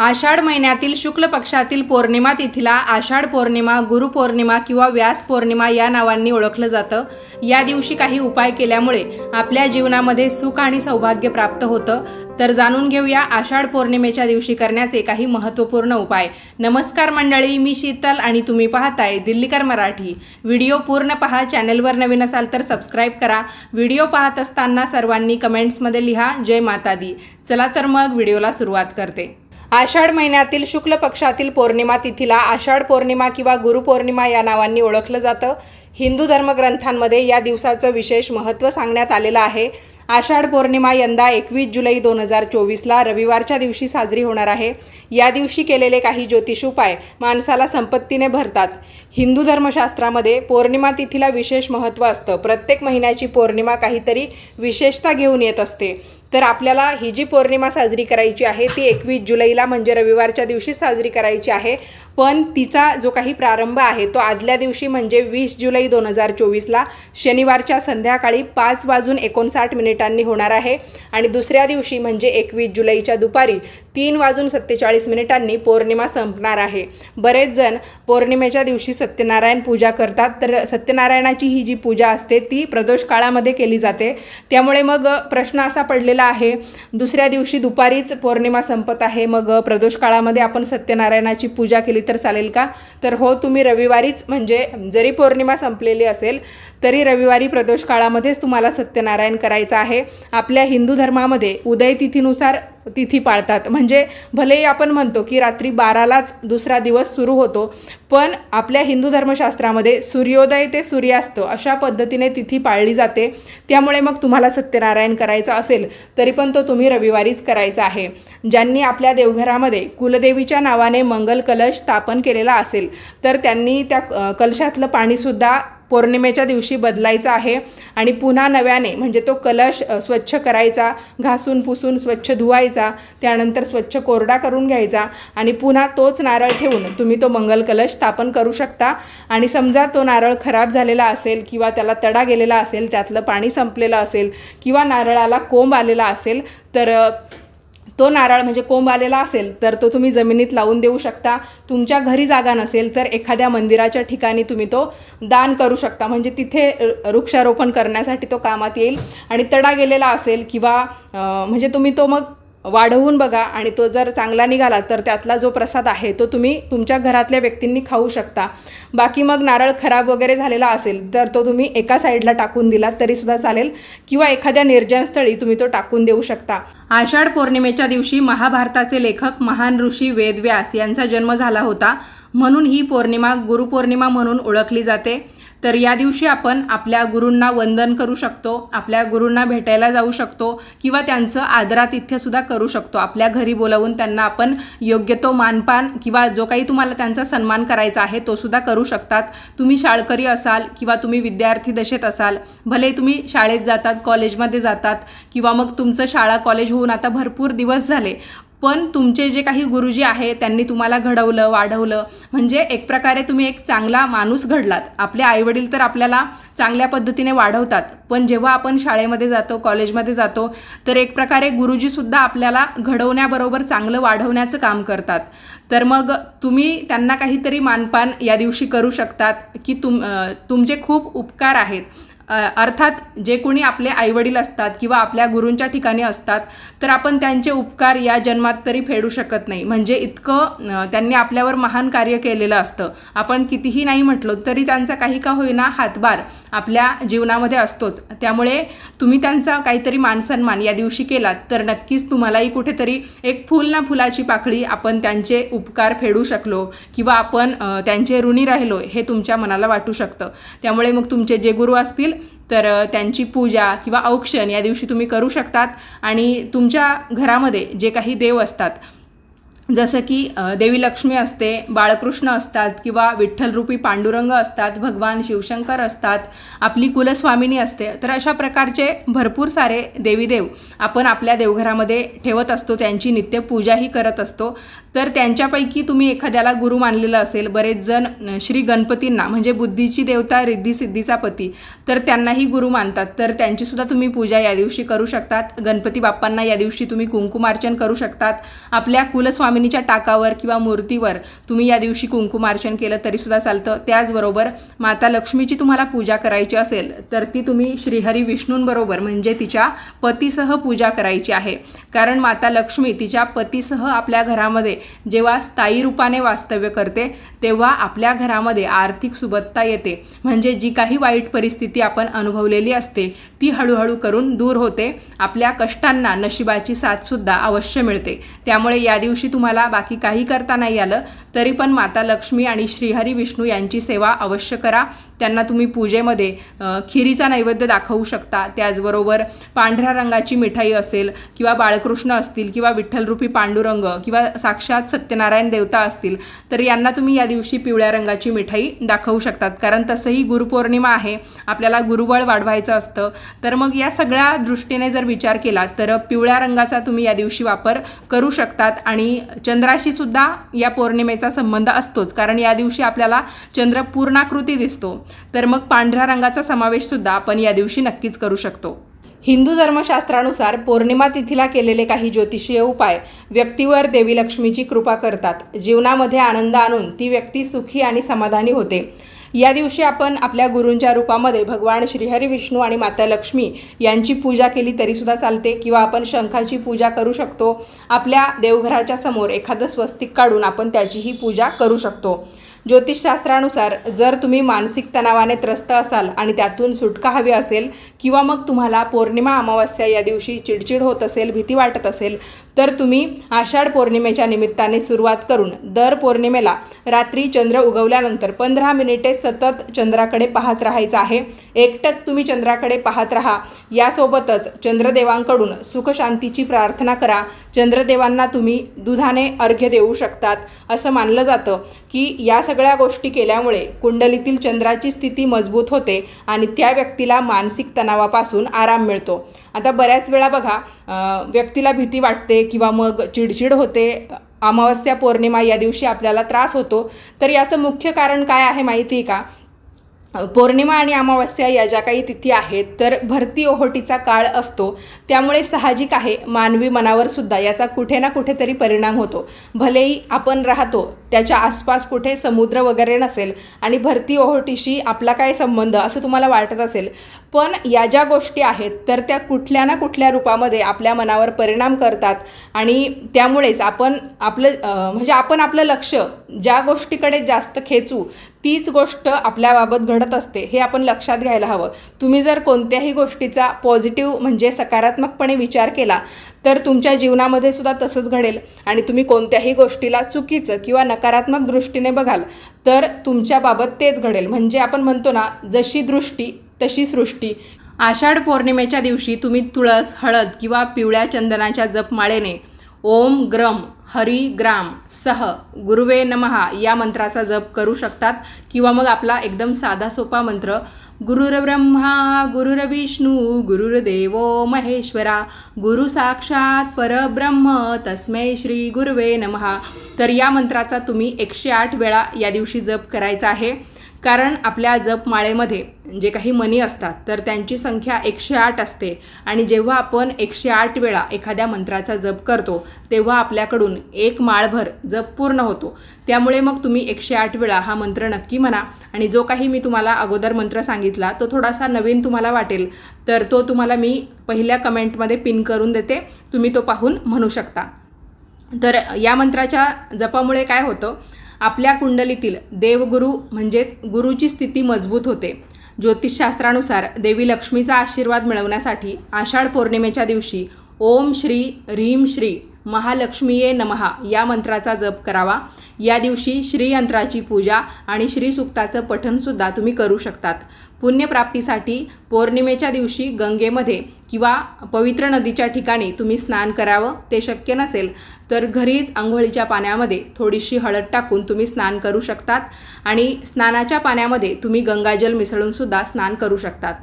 आषाढ महिन्यातील शुक्ल पक्षातील पौर्णिमा तिथीला आषाढ पौर्णिमा गुरुपौर्णिमा किंवा व्यास पौर्णिमा या नावांनी ओळखलं जातं. या दिवशी काही उपाय केल्यामुळे आपल्या जीवनामध्ये सुख आणि सौभाग्य प्राप्त होतं. तर जाणून घेऊया आषाढ पौर्णिमेच्या दिवशी करण्याचे काही महत्त्वपूर्ण उपाय. नमस्कार मंडळी मी शीतल आणि तुम्ही पाहताय दिल्लीकर मराठी. व्हिडिओ पूर्ण पहा चॅनलवर नवीन असाल तर सबस्क्राईब करा. व्हिडिओ पाहत असताना सर्वांनी कमेंट्समध्ये लिहा जय माता दी चला तर मग व्हिडिओला सुरुवात करते. आषाढ महिन्यातील शुक्ल पक्षातील पौर्णिमा तिथीला आषाढ पौर्णिमा किंवा गुरुपौर्णिमा या नावांनी ओळखलं जातं. हिंदू धर्मग्रंथांमध्ये या दिवसाचं विशेष महत्त्व सांगण्यात आलेलं आहे. आषाढ पौर्णिमा यंदा एकवीस जुलै दोन हजार चोवीसला रविवारच्या दिवशी साजरी होणार आहे. या दिवशी केलेले काही ज्योतिष उपाय माणसाला संपत्तीने भरतात. हिंदू धर्मशास्त्रामध्ये पौर्णिमा तिथीला विशेष महत्त्व असतं. प्रत्येक महिन्याची पौर्णिमा काहीतरी विशेषता घेऊन येत असते. तर आपल्याला ही जी पौर्णिमा साजरी करायची आहे ती एकवीस जुलैला म्हणजे रविवारच्या दिवशी साजरी करायची आहे. पण तिचा जो काही प्रारंभ आहे तो आदल्या दिवशी म्हणजे वीस जुलै दोन हजार चोवीसला शनिवारच्या संध्याकाळी पाच वाजून एकोणसाठ मिनिटांनी होणार आहे. आणि दुसऱ्या दिवशी म्हणजे एकवीस जुलैच्या दुपारी तीन वाजून सत्तेचाळीस मिनिटांनी पौर्णिमा संपणार आहे. बरेच जण पौर्णिमेच्या दिवशी सत्यनारायण पूजा करतात. तर सत्यनारायणाची ही जी पूजा असते ती प्रदोष काळामध्ये केली जाते. त्यामुळे मग प्रश्न असा पडलेला आहे दुसऱ्या दिवशी दुपारीच पौर्णिमा संपत आहे. मग प्रदोष काळामध्ये आपण सत्यनारायणाची पूजा केली तर चालेल का? तर हो तुम्ही रविवारीच म्हणजे जरी पौर्णिमा संपलेली असेल तरी रविवारी प्रदोष काळामध्येच तुम्हाला सत्यनारायण करायचं आहे. आपल्या हिंदू धर्मामध्ये उदयतिथीनुसार तिथी पाळतात. म्हणजे भलेही आपण म्हणतो की रात्री बारालाच दुसरा दिवस सुरू होतो पण आपल्या हिंदू धर्मशास्त्रामध्ये सूर्योदय ते सूर्यास्त अशा पद्धतीने तिथी पाळली जाते. त्यामुळे मग तुम्हाला सत्यनारायण करायचं असेल तरी पण तो तुम्ही रविवारीच करायचा आहे. ज्यांनी आपल्या देवघरामध्ये कुलदेवीच्या नावाने मंगल कलश स्थापन केलेला असेल तर त्यांनी त्या कलशातलं पाणीसुद्धा पौर्णिमेच्या दिवशी बदलायचा आहे आणि पुन्हा नव्याने म्हणजे तो कलश स्वच्छ करायचा घासून पुसून स्वच्छ धुवायचा त्यानंतर स्वच्छ कोरडा करून घ्यायचा आणि पुन्हा तोच नारळ ठेवून तुम्ही तो मंगल कलश स्थापन करू शकता. आणि समजा तो नारळ खराब झालेला असेल किंवा त्याला तडा गेलेला असेल त्यातलं पाणी संपलेलं असेल किंवा नारळाला कोंब आलेला असेल तर तो नारळ म्हणजे कोंब आलेला असेल तर तो तुम्ही जमिनीत लावून देऊ शकता. तुमच्या घरी जागा नसेल तर एखाद्या मंदिराच्या ठिकाणी तुम्ही तो दान करू शकता. म्हणजे तिथे वृक्षारोपण करण्यासाठी तो कामात येईल. आणि तडा गेलेला असेल किंवा म्हणजे तुम्ही तो मग वाढवून बघा आणि तो जर चांगला निघाला तर त्यातला जो प्रसाद आहे तो तुम्ही तुमच्या घरातल्या व्यक्तींनी खाऊ शकता. बाकी मग नारळ खराब वगैरे झालेला असेल तर तो तुम्ही एका साईडला टाकून दिलात तरीसुद्धा चालेल. किंवा एखाद्या निर्जनस्थळी तुम्ही तो टाकून देऊ शकता. आषाढ पौर्णिमेच्या दिवशी महाभारताचे लेखक महान ऋषी वेदव्यास यांचा जन्म झाला होता. म्हणून ही पौर्णिमा गुरुपौर्णिमा म्हणून ओळखली जाते. तर या दिवशी आपण आपल्या गुरूंना वंदन करू शकतो आपल्या गुरूंना भेटायला जाऊ शकतो किंवा त्यांचं आदरातिथ्यसुद्धा करू शकतो. आपल्या घरी बोलावून त्यांना आपण योग्य तो मानपान किंवा जो काही तुम्हाला त्यांचा सन्मान करायचा आहे तो सुद्धा करू शकतात. तुम्ही शाळकरी असाल किंवा तुम्ही विद्यार्थी दशेत असाल भले तुम्ही शाळेत जातात कॉलेजमध्ये जातात किंवा मग तुमचं शाळा कॉलेज होऊन आता भरपूर दिवस झाले पण तुमचे जे काही गुरुजी आहे त्यांनी तुम्हाला घडवलं वाढवलं. म्हणजे एक प्रकारे तुम्ही एक चांगला माणूस घडलात. आपले आईवडील तर आपल्याला चांगल्या पद्धतीने वाढवतात. पण जेव्हा आपण शाळेमध्ये जातो कॉलेजमध्ये जातो तर एक प्रकारे गुरुजीसुद्धा आपल्याला घडवण्याबरोबर चांगलं वाढवण्याचं काम करतात. तर मग तुम्ही त्यांना काहीतरी मानपान या दिवशी करू शकतात की तुम तुमचे खूप उपकार आहेत. अर्थात जे कोणी आपले आईवडील असतात किंवा आपल्या गुरूंच्या ठिकाणी असतात तर आपण त्यांचे उपकार या जन्मात तरी फेडू शकत नाही. म्हणजे इतकं त्यांनी आपल्यावर महान कार्य केलेलं असतं. आपण कितीही नाही म्हटलो तरी त्यांचा काही का होईना हातभार आपल्या जीवनामध्ये असतोच. त्यामुळे तुम्ही त्यांचा काहीतरी मानसन्मान या दिवशी केलात तर नक्कीच तुम्हालाही कुठेतरी एक फूल ना फुलाची पाकळी आपण त्यांचे उपकार फेडू शकलो किंवा आपण त्यांचे ऋणी राहिलो हे तुमच्या मनाला वाटू शकतं. त्यामुळे मग तुमचे जे गुरु असतील तर त्यांची पूजा किंवा औक्षण या दिवशी तुम्ही करू शकतात. आणि तुमच्या घरामध्ये जे काही देव असतात जसं की देवी लक्ष्मी असते बाळकृष्ण असतात किंवा विठ्ठलरूपी पांडुरंग असतात भगवान शिवशंकर असतात आपली कुलस्वामिनी असते तर अशा प्रकारचे भरपूर सारे देवीदेव आपण आपल्या देवघरामध्ये ठेवत असतो त्यांची नित्यपूजाही करत असतो. तर त्यांच्यापैकी तुम्ही एखाद्याला गुरु मानलेलं असेल बरेच जण श्री गणपतींना म्हणजे बुद्धीची देवता रिद्धी सिद्धीचा पती तर त्यांनाही गुरु मानतात. तर त्यांचीसुद्धा तुम्ही पूजा या दिवशी करू शकतात. गणपती बाप्पांना या दिवशी तुम्ही कुंकुमार्चन करू शकतात. आपल्या कुलस्वामी दामिनीच्या टाकावर किंवा मूर्तीवर तुम्ही या दिवशी कुंकुमार्चन केलं तरीसुद्धा चालतं. त्याचबरोबर माता लक्ष्मीची तुम्हाला पूजा करायची असेल तर ती तुम्ही श्रीहरी विष्णूंबरोबर म्हणजे तिच्या पतीसह पूजा करायची आहे. कारण माता लक्ष्मी तिच्या पतीसह आपल्या घरामध्ये जेव्हा स्थायी रूपाने वास्तव्य करते तेव्हा आपल्या घरामध्ये आर्थिक सुबत्ता येते. म्हणजे जी काही वाईट परिस्थिती आपण अनुभवलेली असते ती हळूहळू करून दूर होते. आपल्या कष्टांना नशिबाची साथसुद्धा अवश्य मिळते. त्यामुळे या दिवशी तुम्हाला बाकी काही करता नाही आलं तरी पण माता लक्ष्मी आणि श्रीहरी विष्णू यांची सेवा अवश्य करा. त्यांना तुम्ही पूजेमध्ये खिरीचा नैवेद्य दाखवू शकता. त्याचबरोबर पांढऱ्या रंगाची मिठाई असेल किंवा बाळकृष्ण असतील किंवा विठ्ठलरूपी पांडुरंग किंवा साक्षात सत्यनारायण देवता असतील तर यांना तुम्ही या दिवशी पिवळ्या रंगाची मिठाई दाखवू शकतात. कारण तसंही गुरुपौर्णिमा आहे आपल्याला गुरुबळ वाढवायचं असतं. तर मग या सगळ्या दृष्टीने जर विचार केला तर पिवळ्या रंगाचा तुम्ही या दिवशी वापर करू शकतात आणि चंद्राशी सुद्धा या पौर्णिमेचा संबंध असतोच. कारण या दिवशी आपल्याला चंद्र पूर्णाकृती दिसतो. तर मग पांढऱ्या रंगाचा समावेश सुद्धा आपण या दिवशी नक्कीच करू शकतो. हिंदू धर्मशास्त्रानुसार पौर्णिमा तिथीला केलेले काही ज्योतिषीय उपाय व्यक्तीवर देवी लक्ष्मीची कृपा करतात. जीवनामध्ये आनंद आणून ती व्यक्ती सुखी आणि समाधानी होते. या दिवशी आपण आपल्या गुरूंच्या रूपामध्ये भगवान श्रीहरी विष्णू आणि माता लक्ष्मी यांची पूजा केली तरीसुद्धा चालते किंवा आपण शंखाची पूजा करू शकतो आपल्या देवघराच्या समोर एखादं स्वस्तिक काढून आपण त्याचीही पूजा करू शकतो. ज्योतिषशास्त्रानुसार जर तुम्ही मानसिक तणावाने त्रस्त असाल आणि त्यातून सुटका हवी असेल किंवा मग तुम्हाला पौर्णिमा अमावस्या या दिवशी चिडचिड होत असेल भीती वाटत असेल तर तुम्ही आषाढ पौर्णिमेच्या निमित्ताने सुरुवात करून दर पौर्णिमेला रात्री चंद्र उगवल्यानंतर पंधरा मिनिटे सतत चंद्राकडे पाहत राहायचं आहे. एकटक तुम्ही चंद्राकडे पाहत राहा. यासोबतच चंद्रदेवांकडून सुखशांतीची प्रार्थना करा. चंद्रदेवांना तुम्ही दुधाने अर्घ्य देऊ शकतात. असं मानलं जातं की या सगळ्या गोष्टी केल्यामुळे कुंडलीतील चंद्राची स्थिती मजबूत होते आणि त्या व्यक्तीला मानसिक तणावापासून आराम मिळतो. आता बऱ्याच वेळा बघा व्यक्तीला भीती वाटते किंवा मग चिडचिड होते. अमावस्या पौर्णिमा या दिवशी आपल्याला त्रास होतो. तर याचं मुख्य कारण काय आहे माहिती आहे का? पौर्णिमा आणि अमावस्या या ज्या काही तिथी आहेत तर भरती ओहोटीचा काळ असतो. त्यामुळे साहजिक आहे मानवी मनावर सुद्धा याचा कुठे ना कुठेतरी परिणाम होतो. भलेही आपण राहतो त्याच्या आसपास कुठे समुद्र वगैरे नसेल आणि भरती ओहोटीशी आपला काय संबंध असं तुम्हाला वाटत असेल पण या ज्या गोष्टी आहेत तर त्या कुठल्या ना कुठल्या रूपामध्ये आपल्या मनावर परिणाम करतात आणि त्यामुळेच आपण आपलं म्हणजे आपण आपलं लक्ष ज्या गोष्टीकडे जास्त खेचू तीच गोष्ट आपल्याबाबत घडत असते हे आपण लक्षात घ्यायला हवं. तुम्ही जर कोणत्याही गोष्टीचा पॉझिटिव्ह म्हणजे सकारात्मकपणे विचार केला तर तुमच्या जीवनामध्ये सुद्धा तसंच घडेल. आणि तुम्ही कोणत्याही गोष्टीला चुकीचं किंवा नकारात्मक दृष्टीने बघाल तर तुमच्याबाबत तेच घडेल. म्हणजे आपण म्हणतो ना जशी दृष्टी तशी सृष्टी. आषाढ पौर्णिमेच्या दिवशी तुम्ही तुळस हळद किंवा पिवळ्या चंदनाच्या जपमाळेने ओम ग्रम हरी ग्राम सह गुरुवे नमहा या मंत्राचा जप करू शकतात किंवा मग आपला एकदम साधा सोपा मंत्र गुरुर्ब्रह्मा गुरुर्विष्णू गुरुर्देव महेश्वरा गुरु साक्षात परब्रह्म तस्मै श्री गुरुवे नमहा तर या मंत्राचा तुम्ही एकशे आठ वेळा या दिवशी जप करायचा आहे. कारण आपल्या जपमाळेमध्ये जे काही मनी असतात तर त्यांची संख्या एकशे आठ असते. आणि जेव्हा आपण एकशे आठ वेळा एखाद्या मंत्राचा जप करतो तेव्हा आपल्याकडून एक माळभर जप पूर्ण होतो. त्यामुळे मग तुम्ही एकशे आठ वेळा हा मंत्र नक्की म्हणा. आणि जो काही मी तुम्हाला अगोदर मंत्र सांगितला तो थोडासा नवीन तुम्हाला वाटेल. तर तो तुम्हाला मी पहिल्या कमेंटमध्ये पिन करून देते. तुम्ही तो पाहून म्हणू शकता. तर या मंत्राच्या जपामुळे काय होतं? आपल्या कुंडलीतील देवगुरु म्हणजेच गुरुची स्थिती मजबूत होते. ज्योतिषशास्त्रानुसार देवी लक्ष्मीचा आशीर्वाद मिळवण्यासाठी आषाढ पौर्णिमेच्या दिवशी ओम श्री ह्रीम श्री महालक्ष्मीये नमहा या मंत्राचा जप करावा. या दिवशी श्रीयंत्राची पूजा आणि श्रीसुक्ताचं पठणसुद्धा तुम्ही करू शकतात. पुण्यप्राप्तीसाठी पौर्णिमेच्या दिवशी गंगेमध्ये किंवा पवित्र नदीच्या ठिकाणी तुम्ही स्नान करावं ते शक्य नसेल तर घरीच आंघोळीच्या पाण्यामध्ये थोडीशी हळद टाकून तुम्ही स्नान करू शकतात आणि स्नानाच्या पाण्यामध्ये तुम्ही गंगाजल मिसळूनसुद्धा स्नान करू शकतात.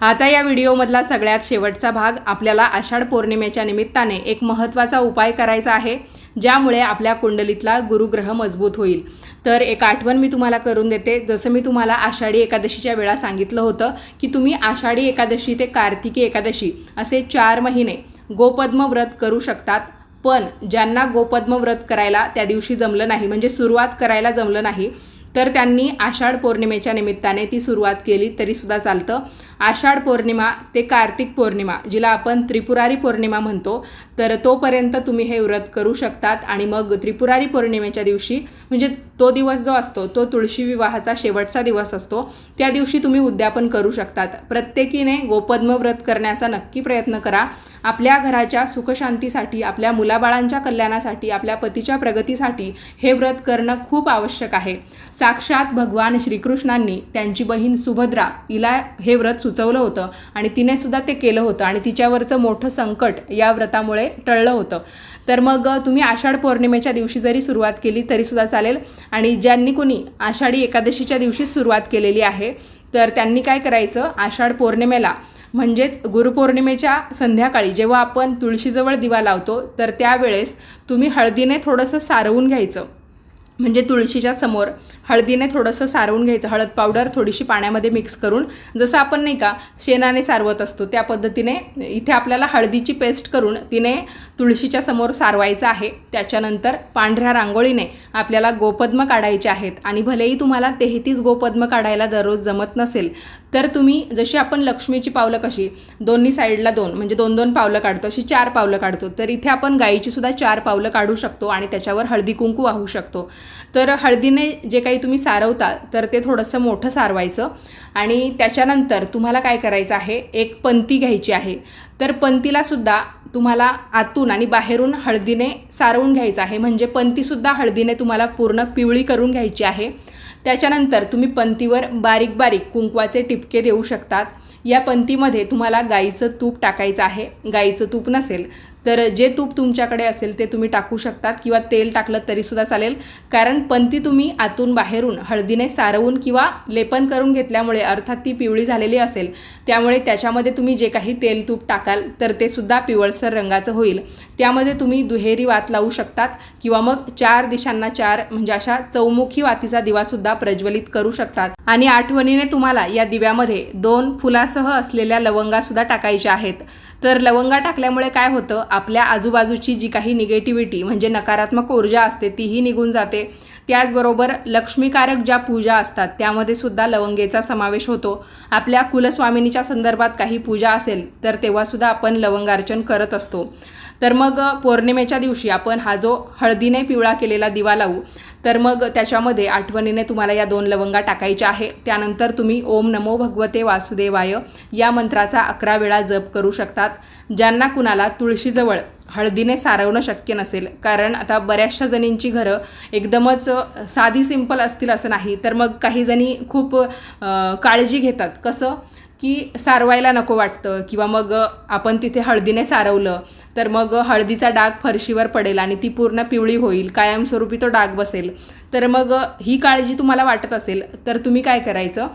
आता या व्हिडिओमधला सगळ्यात शेवटचा भाग आपल्याला आषाढ पौर्णिमेच्या निमित्ताने एक महत्त्वाचा उपाय करायचा आहे ज्यामुळे आपल्या कुंडलीतला गुरुग्रह मजबूत होईल. तर एक आठवण मी तुम्हाला करून देते. जसं मी तुम्हाला आषाढी एकादशीच्या वेळा सांगितलं होतं की तुम्ही आषाढी एकादशी ते कार्तिकी एकादशी असे चार महिने गोपद्म व्रत करू शकतात पण ज्यांना गोपद्म व्रत करायला त्या दिवशी जमलं नाही म्हणजे सुरुवात करायला जमलं नाही तर त्यांनी आषाढ पौर्णिमेच्या निमित्ताने ती सुरुवात केली तरीसुद्धा चालतं. आषाढ पौर्णिमा ते कार्तिक पौर्णिमा जिला आपण त्रिपुरारी पौर्णिमा म्हणतो तर तोपर्यंत तुम्ही हे व्रत करू शकतात. आणि मग त्रिपुरारी पौर्णिमेच्या दिवशी म्हणजे तो दिवस जो असतो तो तुळशी विवाहाचा शेवटचा दिवस असतो. त्या दिवशी तुम्ही उद्यापन करू शकतात. प्रत्येकीने गोपद्म व्रत करण्याचा नक्की प्रयत्न करा. आपल्या घराच्या सुखशांतीसाठी आपल्या मुलाबाळांच्या कल्याणासाठी आपल्या पतीच्या प्रगतीसाठी हे व्रत करणं खूप आवश्यक आहे. साक्षात भगवान श्रीकृष्णांनी त्यांची बहीण सुभद्रा हिला हे व्रत सुचवलं होतं आणि तिने सुद्धा ते केलं होतं आणि तिच्यावरचं मोठं संकट या व्रतामुळे टळलं होतं. तर मग तुम्ही आषाढ पौर्णिमेच्या दिवशी जरी सुरुवात केली तरीसुद्धा चालेल. आणि ज्यांनी कोणी आषाढी एकादशीच्या दिवशीच सुरुवात केलेली आहे तर त्यांनी काय करायचं? आषाढ पौर्णिमेला म्हणजेच गुरुपौर्णिमेच्या संध्याकाळी जेव्हा आपण तुळशीजवळ दिवा लावतो तर त्यावेळेस तुम्ही हळदीने थोडंसं सारवून घ्यायचं. म्हणजे तुळशीच्या समोर हळदीने थोडंसं सारवून घ्यायचं. हळद पावडर थोडीशी पाण्यामध्ये मिक्स करून जसं आपण नाही का शेणाने सारवत असतो त्या पद्धतीने इथे आपल्याला हळदीची पेस्ट करून तिने तुळशीच्या समोर सारवायचं आहे. त्याच्यानंतर पांढऱ्या रांगोळीने आपल्याला गोपद्म काढायचे आहेत. आणि भलेही तुम्हाला तेहतीस गोपद्म काढायला दररोज जमत नसेल तर तुम्ही जशी आपण लक्ष्मीची पावलं कशी दोन्ही साईडला दोन म्हणजे दोन दोन पावलं काढतो अशी चार पावलं काढतो तर इथे आपण गाईची सुद्धा चार पावलं काढू शकतो आणि त्याच्यावर हळदी कुंकू वाहू शकतो. तर हळदीने जे काही तुम्ही सारवता तर ते थोडंसं मोठं सारवायचं आणि त्याच्यानंतर तुम्हाला काय करायचं आहे एक पंती घ्यायची आहे. तर पंतीलासुद्धा तुम्हाला आतून आणि बाहेरून हळदीने सारवून घ्यायचं आहे म्हणजे पंतीसुद्धा हळदीने तुम्हाला पूर्ण पिवळी करून घ्यायची आहे. त्याच्यानंतर तुम्ही पंतीवर बारीक बारीक कुंकवाचे टिपके देऊ शकतात. या पंतीमध्ये तुम्हाला गाईचं तूप टाकायचं आहे. गाईचं तूप नसेल तर जे तूप तुमच्याकडे असेल ते तुम्ही टाकू शकतात किंवा तेल टाकलं तरीसुद्धा चालेल. कारण पंती तुम्ही आतून बाहेरून हळदीने सारवून किंवा लेपन करून घेतल्यामुळे अर्थात ती पिवळी झालेली असेल त्यामुळे त्याच्यामध्ये तुम्ही जे काही तेल तूप टाकाल तर ते सुद्धा पिवळसर रंगाचं होईल. त्यामध्ये तुम्ही दुहेरी वात लावू शकतात किंवा मग चार दिशांना चार म्हणजे अशा चौमुखी वातीचा दिवासुद्धा प्रज्वलित करू शकतात. आणि आठवणीने तुम्हाला या दिव्यामध्ये दोन फुलासह असलेल्या लवंगासुद्धा टाकायच्या आहेत. तर लवंगा टाकल्यामुळे काय होतं? आपल्या आजूबाजूची जी काही निगेटिव्हिटी म्हणजे नकारात्मक ऊर्जा असते तीही निघून जाते. त्याचबरोबर लक्ष्मीकारक ज्या पूजा असतात त्यामध्ये सुद्धा लवंगेचा समावेश होतो. आपल्या कुलस्वामिनीच्या संदर्भात काही पूजा असेल तर तेव्हासुद्धा आपण लवंगार्चन करत असतो. तर मग पौर्णिमेच्या दिवशी आपण हा जो हळदीने पिवळा केलेला दिवा लावू तर मग त्याच्यामध्ये आठवणीने तुम्हाला या दोन लवंगा टाकायच्या आहे. त्यानंतर तुम्ही ओम नमो भगवते वासुदेवाय या मंत्राचा अकरा वेळा जप करू शकतात. ज्यांना कुणाला तुळशीजवळ हळदीने सारवणं शक्य नसेल कारण आता बऱ्याचशा जणींची घरं एकदमच साधी सिंपल असतील असं नाही. तर मग काही जणी खूप काळजी घेतात. कसं? की सारवायला नको वाटतं. किंवा मग आपण तिथे हळदीने सारवलं तर मग हळदीचा डाग फरशीवर पडेल आणि ती पूर्ण पिवळी होईल कायमस्वरूपी तो डाग बसेल. तर मग ही काळजी तुम्हाला वाटत असेल तर तुम्ही काय करायचं?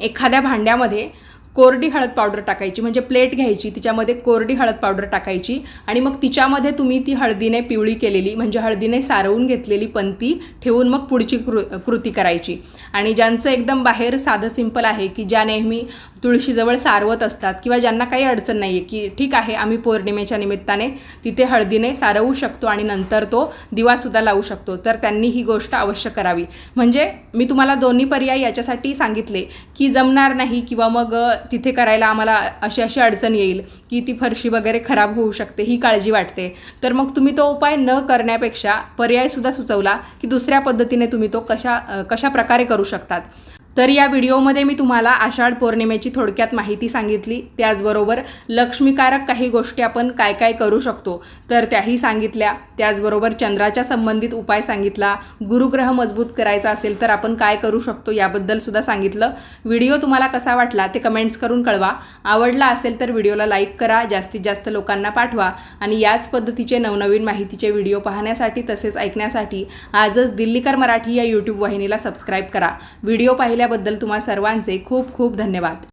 एखाद्या भांड्यामध्ये कोरडी हळद पावडर टाकायची म्हणजे प्लेट घ्यायची तिच्यामध्ये कोरडी हळद पावडर टाकायची आणि मग तिच्यामध्ये तुम्ही ती हळदीने पिवळी केलेली म्हणजे हळदीने सारवून घेतलेली पंती ठेवून मग पुढची कृ कृती करायची. आणि ज्यांचं एकदम बाहेर साधं सिंपल आहे की ज्या नेहमी तुळशीजवळ सारवत असतात किंवा ज्यांना काही अडचण नाही आहे की ठीक आहे आम्ही पौर्णिमेच्या निमित्ताने तिथे हळदीने सारवू शकतो आणि नंतर तो दिवासुद्धा लावू शकतो. तर त्यांनी ही गोष्ट अवश्य करावी. म्हणजे मी तुम्हाला दोन्ही पर्याय याच्यासाठी सांगितले की जमणार नाही किंवा मग तिथे करायला आम्हाला अशी अशी अडचण येईल की ती फरशी वगैरे खराब होऊ शकते ही काळजी वाटते. तर मग तुम्ही तो उपाय न करण्यापेक्षा पर्यायसुद्धा सुचवला की दुसऱ्या पद्धतीने तुम्ही तो कशा कशा प्रकारे करू शकतात. तर या व्हिडिओमध्ये मी तुम्हाला आषाढ पौर्णिमेची थोडक्यात माहिती सांगितली. त्याचबरोबर लक्ष्मीकारक काही गोष्टी आपण काय काय करू शकतो तर त्याही सांगितल्या. त्याचबरोबर चंद्राच्या संबंधित उपाय सांगितला. गुरुग्रह मजबूत करायचा असेल तर आपण काय करू शकतो याबद्दल सुद्धा सांगितलं. व्हिडिओ तुम्हाला कसा वाटला ते कमेंट्स करून कळवा. आवडला असेल तर व्हिडिओला लाईक करा जास्तीत जास्त लोकांना पाठवा आणि याच पद्धतीचे नवनवीन माहितीचे व्हिडिओ पाहण्यासाठी तसेच ऐकण्यासाठी आजच दिल्लीकर मराठी या यूट्यूब वाहिनीला सबस्क्राईब करा. व्हिडिओ पाहिल्या ऐकल्याबद्दल तुम्हा सर्वांचे खूप खूप धन्यवाद.